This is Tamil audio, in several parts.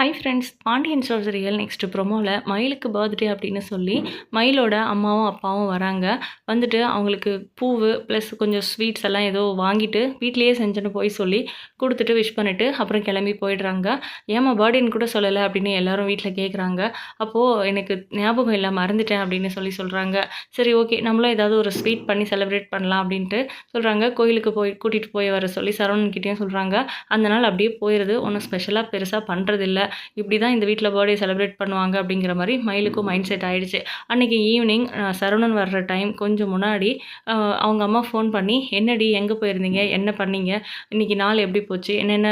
Hi friends Pandian stores real next ப்ரொமோவில் மயிலுக்கு பர்த்டே அப்படின்னு சொல்லி மயிலோட அம்மாவும் அப்பாவும் வராங்க. வந்துட்டு அவங்களுக்கு பூவு ப்ளஸ் கொஞ்சம் ஸ்வீட்ஸ் எல்லாம் ஏதோ வாங்கிட்டு வீட்லேயே செஞ்சுன்னு போய் சொல்லி கொடுத்துட்டு விஷ் பண்ணிவிட்டு அப்புறம் கிளம்பி போயிடுறாங்க. ஏமா பர்த்டேன்னு கூட சொல்லலை அப்படின்னு எல்லாரும் வீட்டில் கேட்குறாங்க அப்போது எனக்கு ஞாபகம் இல்லை மறந்துட்டேன் அப்படின்னு சொல்லி சொல்கிறாங்க சரி ஓகே நம்மளும் ஏதாவது ஒரு ஸ்வீட் பண்ணி செலிப்ரேட் பண்ணலாம் அப்படின்ட்டு சொல்கிறாங்க கோயிலுக்கு போய் கூட்டிகிட்டு போய் வர சொல்லி சரவணன்கிட்டயும் சொல்கிறாங்க அந்த நாள் அப்படியே போயிடுது ஒன்றும் ஸ்பெஷலாக பெருசாக பண்ணுறதில்ல இப்படி தான் இந்த வீட்டில் பர்த்டே செலிப்ரேட் பண்ணுவாங்க அப்படிங்கிற மாதிரி மயிலுக்கும் மைண்ட் செட் ஆயிடுச்சு. அன்றைக்கி ஈவினிங் சரவணன் வர்ற டைம் கொஞ்சம் முன்னாடி அவங்க அம்மா ஃபோன் பண்ணி என்னடி எங்கே போயிருந்தீங்க? என்ன பண்ணீங்க? இன்றைக்கி நாள் எப்படி போச்சு? என்னென்ன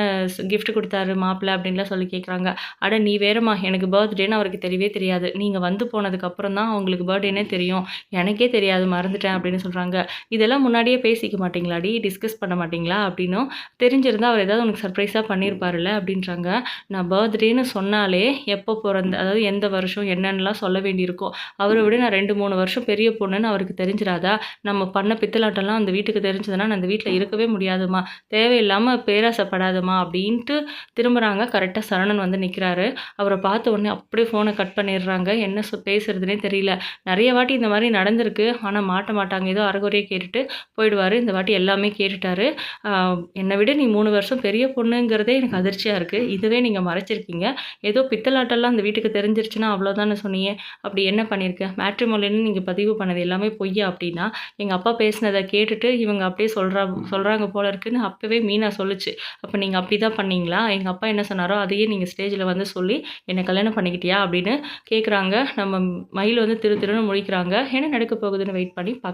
gift கொடுத்தாரு மாப்பிள்ளை அப்படின்லாம் சொல்லி கேட்குறாங்க அட நீ வேறம்மா எனக்கு பர்த்டேன்னு அவருக்கு தெரியவே தெரியாது. நீங்கள் வந்து போனதுக்கப்புறம் தான் அவங்களுக்கு பர்த்டேனே தெரியும். எனக்கே தெரியாது மறந்துட்டேன் அப்படின்னு சொல்கிறாங்க இதெல்லாம் முன்னாடியே பேசிக்க மாட்டீங்களாடி? டிஸ்கஸ் பண்ண மாட்டீங்களா? அப்படின்னும் தெரிஞ்சிருந்தா அவர் ஏதாவது உனக்கு சர்ப்ரைஸாக பண்ணியிருப்பாருல்ல அப்படின்றாங்க. நான் பர்த்டேன்னு சொன்னாலே எப்போ பிறந்த அதாவது எந்த வருஷம் என்னென்னலாம் சொல்ல வேண்டியிருக்கோ அவரை விட நான் ரெண்டு மூணு வருஷம் பெரிய பொண்ணுன்னு அவருக்கு தெரிஞ்சிடாதா? நம்ம பண்ண பித்தலாட்டம்லாம் அந்த வீட்டுக்கு தெரிஞ்சதுன்னா நான் அந்த வீட்டில் இருக்கவே முடியாதுமா? தேவையில்லாமல் பேராசைப்படாதம்மா அப்படின்ட்டு திரும்புகிறாங்க கரெக்டாக சரணன் வந்து நிற்கிறாரு அவரை பார்த்த உடனே அப்படியே ஃபோனை கட் பண்ணிடுறாங்க. என்ன சொ பேசுறதுனே தெரியல. நிறைய வாட்டி இந்த மாதிரி நடந்திருக்கு. ஆனால் மாட்ட மாட்டாங்க. ஏதோ அறகுறையே கேட்டுட்டு போயிடுவார். இந்த வாட்டி எல்லாமே கேட்டுட்டாரு. என்னை விட நீ மூணு வருஷம் பெரிய பொண்ணுங்கிறதே எனக்கு அதிர்ச்சியாக இருக்குது இதுவே நீங்கள் மறைச்சிருக்கீங்க. ஏதோ பித்தலாட்டெல்லாம் அந்த வீட்டுக்கு தெரிஞ்சிருச்சுன்னா அவ்வளோதானே சொன்னீங்க. அப்படி என்ன பண்ணியிருக்க மேட்ரிமோலின்னு நீங்கள் பதிவு பண்ணது எல்லாமே பொய்யா அப்படின்னா எங்கள் அப்பா பேசினதை கேட்டுட்டு இவங்க அப்படியே சொல்கிறா சொல்கிறாங்க போல இருக்குன்னு அப்போவே மீனா சொல்லுச்சு. அப்போ நீங்கள் அப்படி தான் பண்ணீங்களா? எங்கள் அப்பா என்ன சொன்னாரோ அதையே நீங்கள் ஸ்டேஜில் வந்து சொல்லி என்னை கல்யாணம் பண்ணிக்கிட்டியா? அப்படின்னு கேட்குறாங்க நம்ம மயில் வந்து திரு திருன்னு முழிக்கிறாங்க. என்ன நடக்க போகுதுன்னு வெயிட் பண்ணி பார்க்க